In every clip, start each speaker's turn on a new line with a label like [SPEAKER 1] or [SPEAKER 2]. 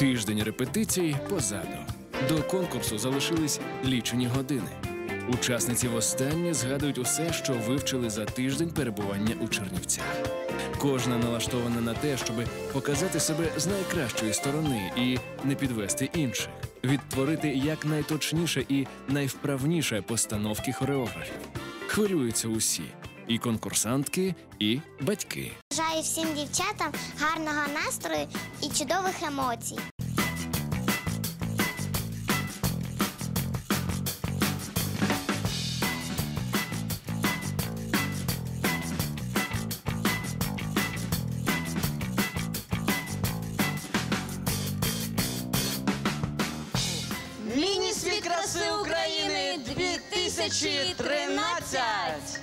[SPEAKER 1] Тиждень репетицій позаду. До конкурсу залишились лічені години. Учасниці востаннє згадують усе, що вивчили за тиждень перебування у Чернівцях. Кожна налаштована на те, щоб показати себе з найкращої сторони і не підвести інших, відтворити якнайточніше і найвправніше постановки хореографів. Хвилюються усі і конкурсантки, і батьки.
[SPEAKER 2] Бажаю всім дівчатам гарного настрою і чудових емоцій.
[SPEAKER 3] 2013!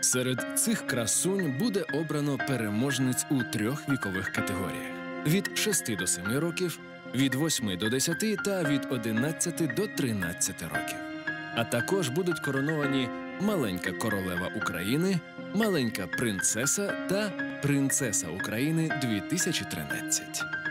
[SPEAKER 1] Серед цих красунь буде обрано переможниць у трьох вікових категоріях: від 6 до 7 років, від 8 до 10 та від 11 до 13 років. А також будуть короновані маленька королева України, маленька принцеса та принцеса України 2013.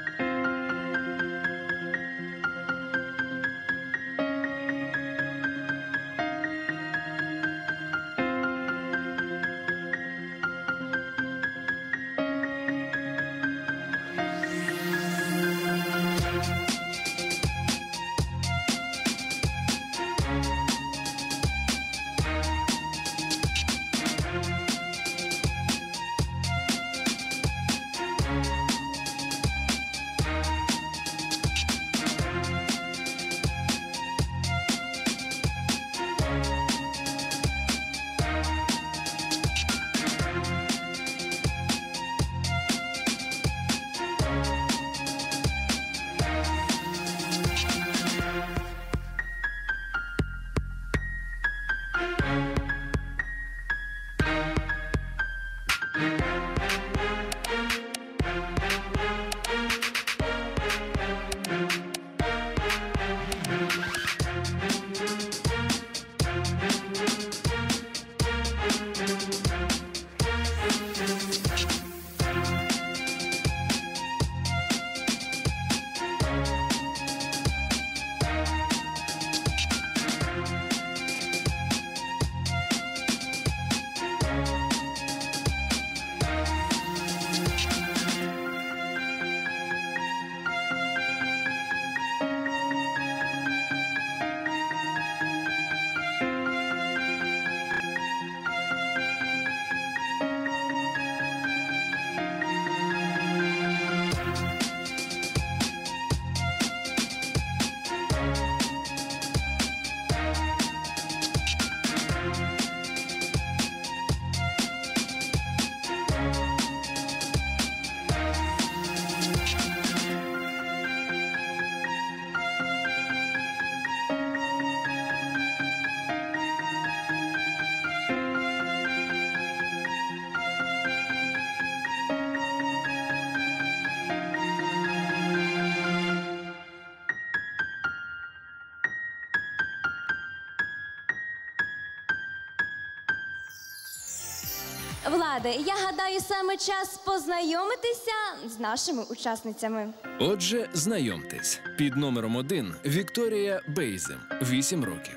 [SPEAKER 4] Влади, я гадаю, саме час познайомитися з нашими учасницями.
[SPEAKER 1] Отже, знайомтесь, під номером один Вікторія Бейзем, 8 років.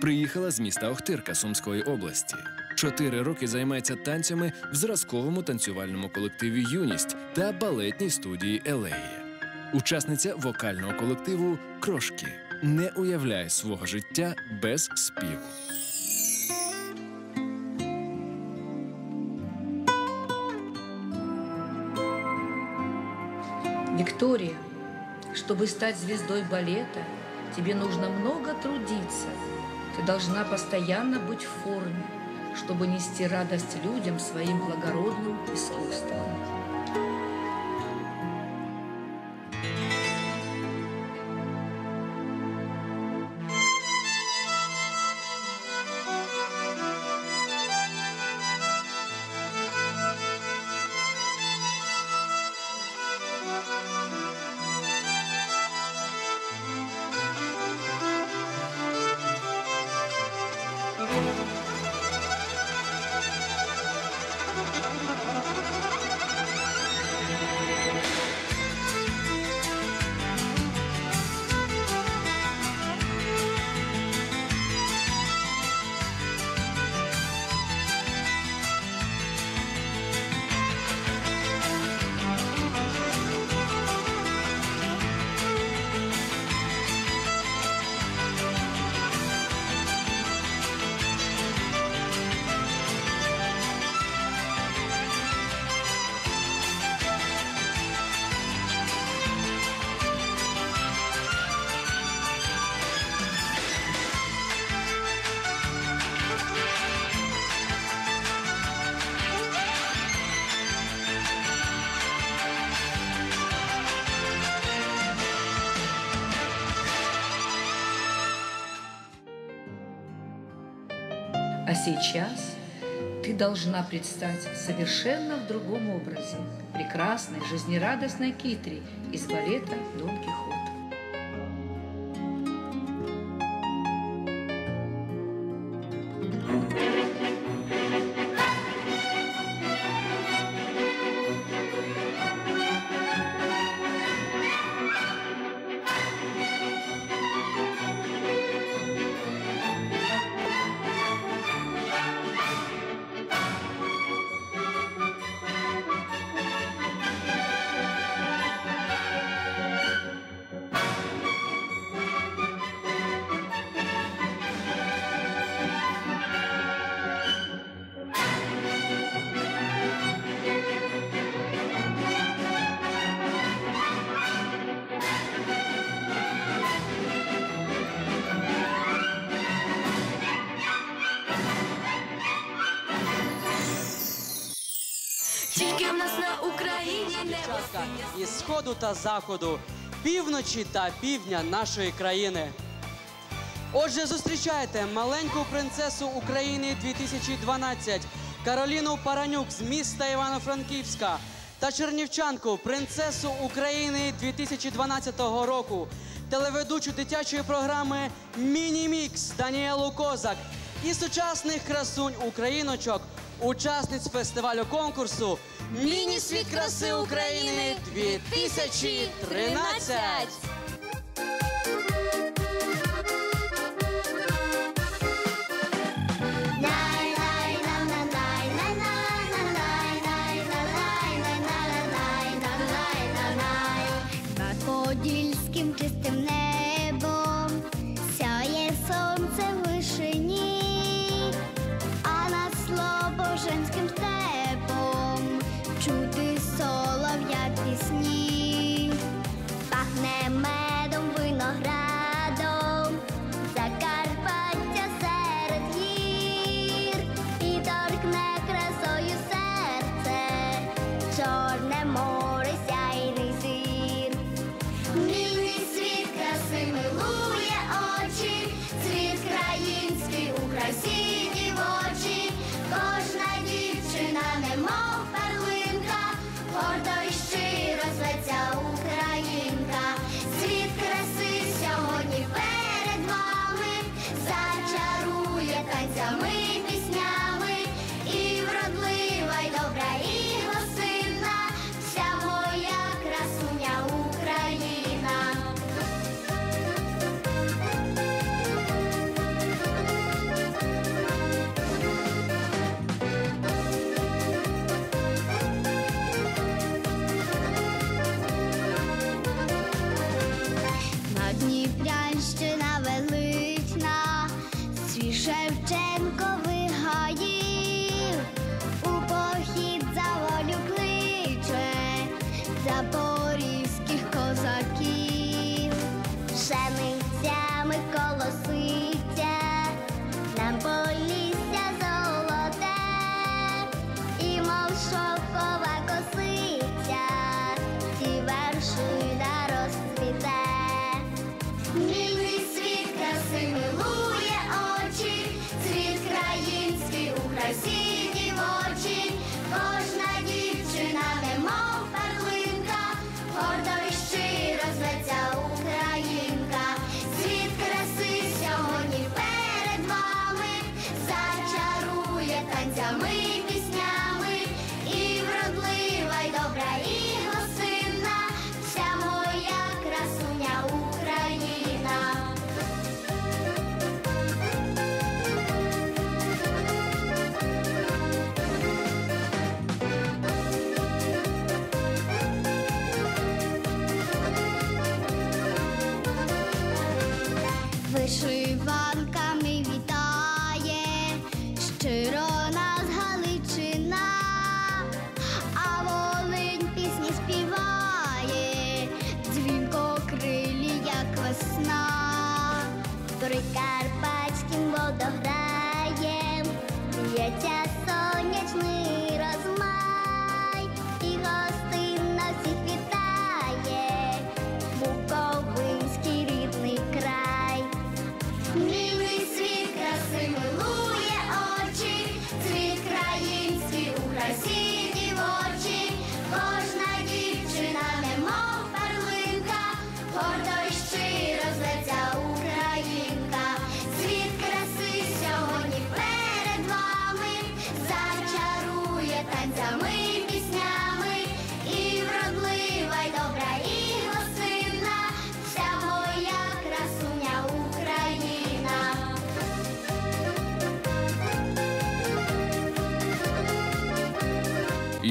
[SPEAKER 1] Приїхала з міста Охтирка Сумської області. Чотири роки займається танцями в зразковому танцювальному колективі Юність та балетній студії Елея. Учасниця вокального колективу Крошки не уявляє свого життя без співу.
[SPEAKER 5] Виктория, чтобы стать звездой балета, тебе нужно много трудиться. Ты должна постоянно быть в форме, чтобы нести радость людям своим благородным искусством. Сейчас ты должна предстать совершенно в другом образе, прекрасной, жизнерадостной Китри из балета «Дон Кихот».
[SPEAKER 3] участка із сходу та заходу, півночі та півдня нашої країни. Отже, зустрічайте маленьку принцесу України 2012 Кароліну Паранюк з міста Івано-Франківська та Чернівчанку, принцесу України 2012 року, телеведучу дитячої програми Міні Мікс Даніелу Козак і сучасних красунь україночок учасниць фестивалю конкурсу Міні-світ краси України 2013.
[SPEAKER 2] весна, прикарпатським водограєм.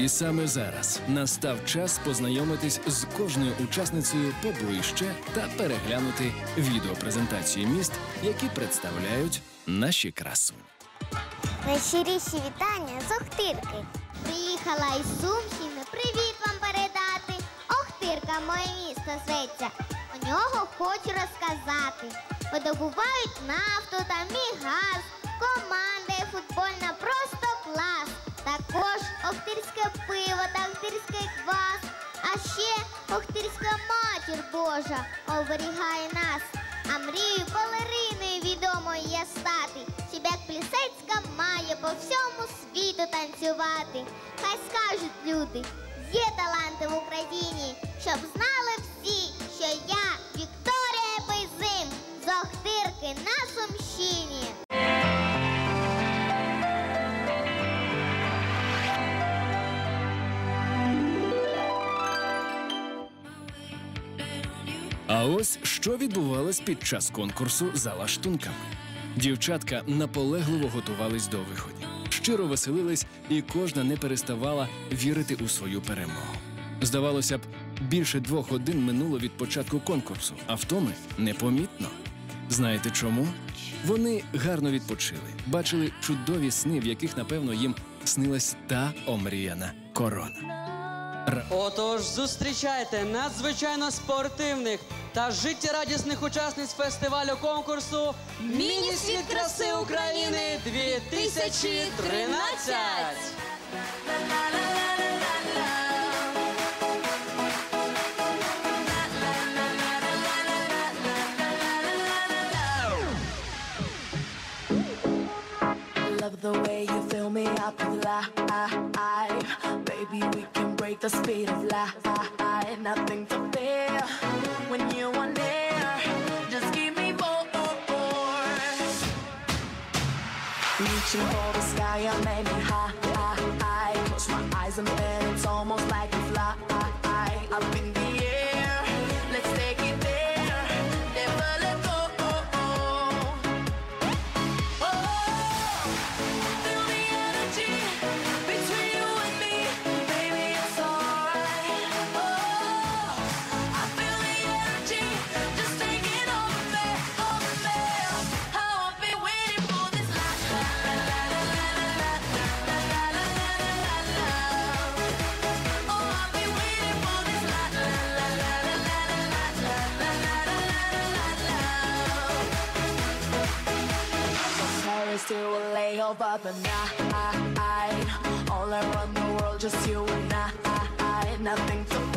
[SPEAKER 2] І
[SPEAKER 1] саме зараз настав час познайомитись з кожною учасницею поближче та переглянути відеопрезентації міст, які представляють наші красуні.
[SPEAKER 2] Найщиріші вітання з Охтирки. Приїхала із Сумщини. Привіт вам передати. Охтирка, моє місто зветься. У нього хочу розказати. Видобувають нафту та мій газ. Команда футбольна просто охтирське пиво та охтирський квас. А ще охтирська матір Божа оберігає нас. А мрію балериною відомою я стати. Щоб як Плісецька має по всьому світу танцювати. Хай скажуть люди, є таланти в Україні, щоб знали всі, що я Вікторія Бейзим з Охтирки на Сумщині.
[SPEAKER 1] Ось що відбувалось під час конкурсу за лаштунками. Дівчатка наполегливо готувались до виходів, щиро веселились, і кожна не переставала вірити у свою перемогу. Здавалося б, більше двох годин минуло від початку конкурсу, а втоми непомітно. Знаєте чому? Вони гарно відпочили, бачили чудові сни, в яких, напевно, їм снилась та омріяна корона.
[SPEAKER 3] Отож, зустрічайте надзвичайно спортивних та життєрадісних учасниць фестивалю конкурсу Міні-світ краси України 2013.
[SPEAKER 6] Love the way you fill me up with life. Baby, we can break the speed of light. Nothing to fear when you are near. Just give me more. Reaching for the sky, I'm aiming high. Close my eyes and then it's almost like a fly. Up in over the night. All around the world, just you and I. Nothing to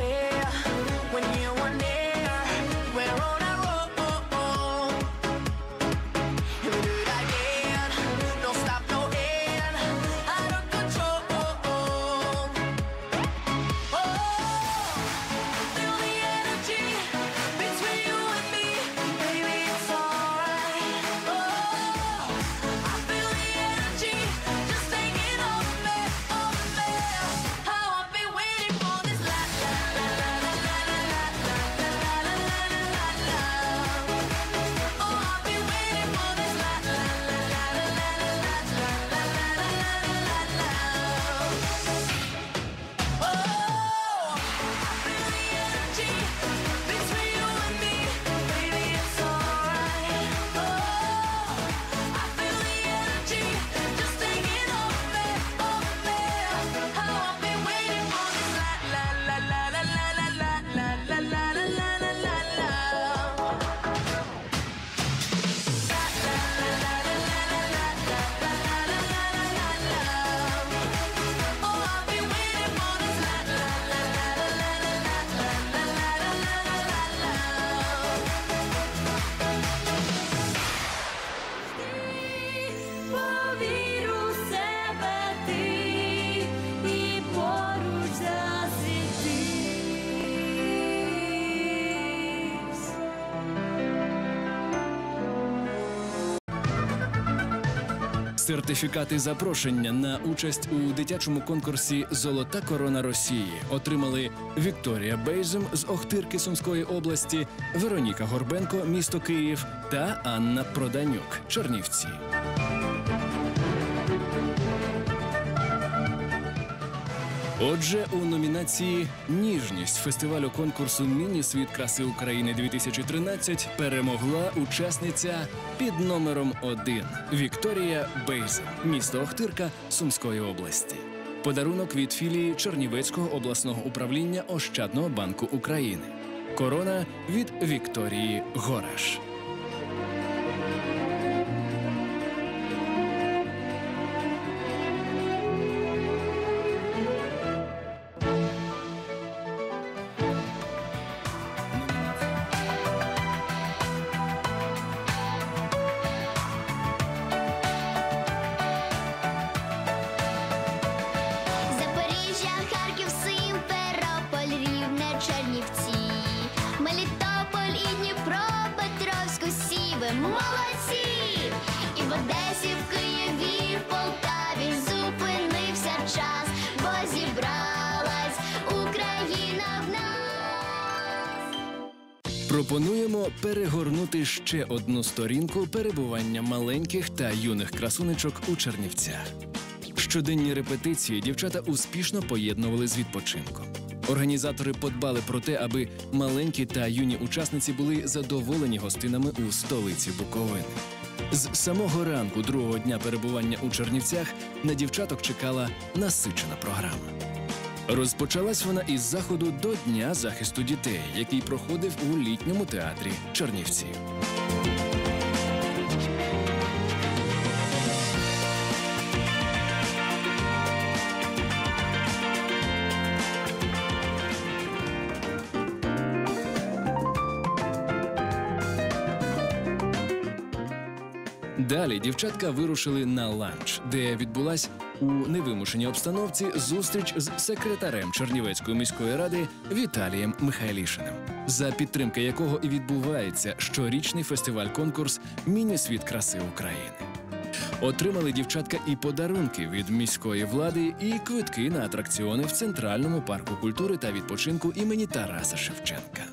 [SPEAKER 1] Сертифікати запрошення на участь у дитячому конкурсі Золота корона Росії отримали Вікторія Бейзем з Охтирки Сумської області, Вероніка Горбенко, місто Київ та Анна Проданюк, Чернівці. Отже, у номінації Ніжність фестивалю конкурсу Міні-світ краси України 2013 перемогла учасниця під номером 1 Вікторія Бейзен, місто Охтирка Сумської області. Подарунок від філії Чернівецького обласного управління Ощадного банку України. Корона від Вікторії Гораш.
[SPEAKER 2] Молодці! І в Одесі, в Києві, в Полтаві зупинився час, бо зібралась Україна в нас.
[SPEAKER 1] Пропонуємо перегорнути ще одну сторінку перебування маленьких та юних красунечок у Чернівцях. Щоденні репетиції дівчата успішно поєднували з відпочинком. Організатори подбали про те, аби маленькі та юні учасниці були задоволені гостинами у столиці Буковини. З самого ранку другого дня перебування у Чернівцях на дівчаток чекала насичена програма. Розпочалась вона із заходу до Дня захисту дітей, який проходив у літньому театрі Чернівців. Дівчатка вирушили на ланч, де відбулась у невимушеній обстановці зустріч з секретарем Чернівецької міської ради Віталієм Михайлішиним, за підтримки якого і відбувається щорічний фестиваль-конкурс Міні-світ краси України. Отримали дівчатка і подарунки від міської влади, і квитки на атракціони в центральному парку культури та відпочинку імені Тараса Шевченка.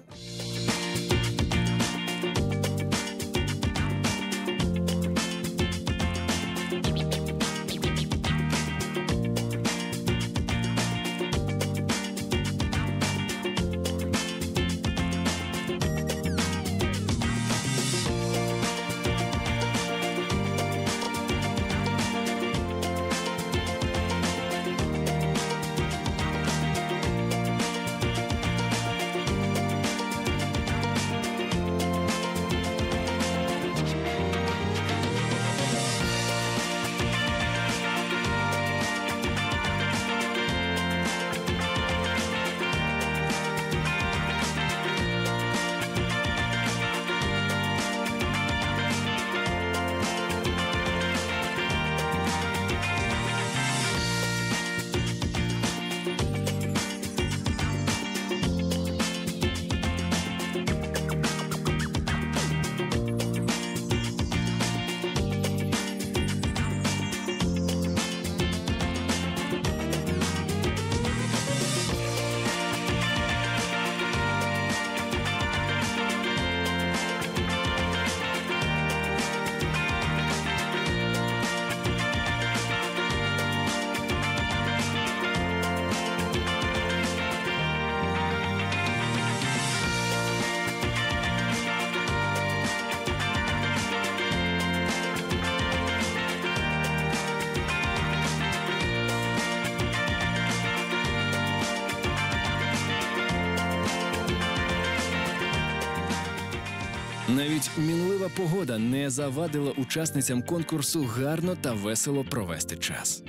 [SPEAKER 1] Навіть мінлива погода не завадила учасницям конкурсу гарно та весело провести час.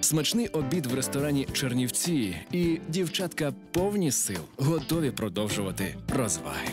[SPEAKER 1] Смачний обід в ресторані Чернівці, і дівчатка повні сил готові продовжувати розваги.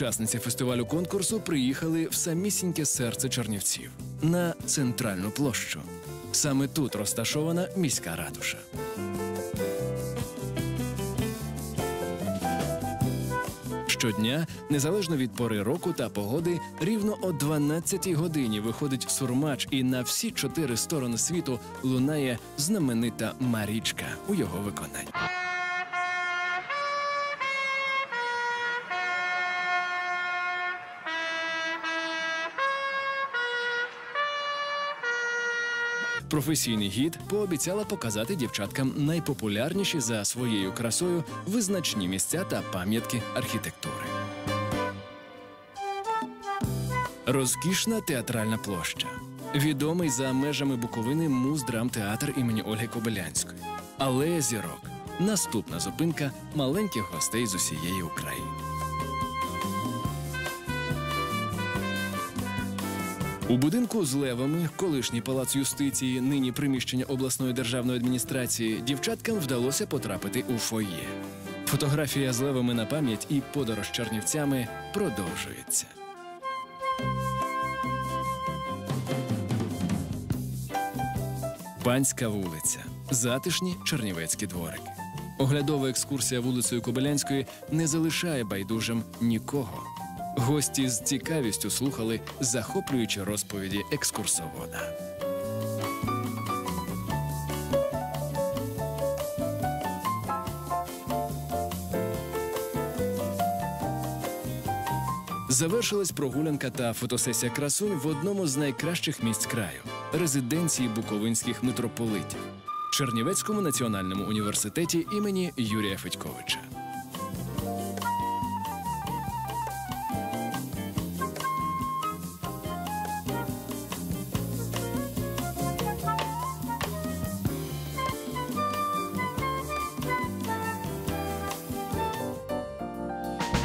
[SPEAKER 1] Учасниці фестивалю конкурсу приїхали в самісіньке серце Чернівців на центральну площу. Саме тут розташована міська ратуша. Щодня, незалежно від пори року та погоди, рівно о 12-й годині виходить сурмач, і на всі чотири сторони світу лунає знаменита Марічка у його виконанні. Професійний гід пообіцяла показати дівчаткам найпопулярніші за своєю красою визначні місця та пам'ятки архітектури. Розкішна театральна площа. Відомий за межами Буковини муз-драмтеатр імені Ольги Кобилянської. Алея зірок. Наступна зупинка маленьких гостей з усієї України. У будинку з левами, колишній палац юстиції, нині приміщення обласної державної адміністрації, дівчаткам вдалося потрапити у фоє. Фотографія з левами на пам'ять і подорож чернівцями продовжується. Панська вулиця, затишні чернівецькі дворики. Оглядова екскурсія вулицею Кобилянської не залишає байдужим нікого. Гості з цікавістю слухали захоплюючі розповіді екскурсовода. Завершилась прогулянка та фотосесія красунь в одному з найкращих місць краю резиденції буковинських митрополитів Чернівецькому національному університеті імені Юрія Федьковича.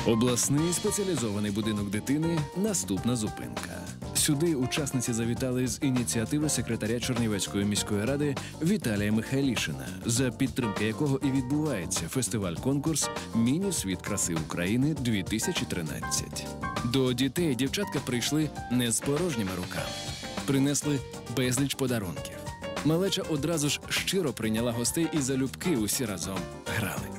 [SPEAKER 1] Обласний спеціалізований будинок дитини наступна зупинка. Сюди учасниці завітали з ініціативи секретаря Чернівецької міської ради Віталія Михайлішина, за підтримки якого і відбувається фестиваль-конкурс Міні світ краси України 2013. До дітей дівчатка прийшли не з порожніми руками, принесли безліч подарунків. Малеча одразу ж щиро прийняла гостей і залюбки усі разом грали.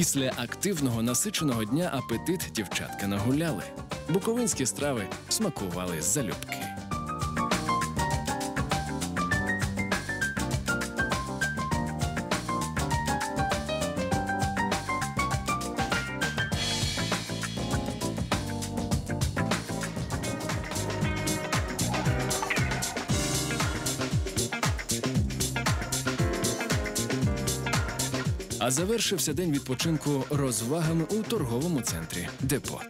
[SPEAKER 1] Після активного насиченого дня апетит дівчатка нагуляли. Буковинські страви смакували залюбки. А завершився день відпочинку розвагами у торговому центрі Депо.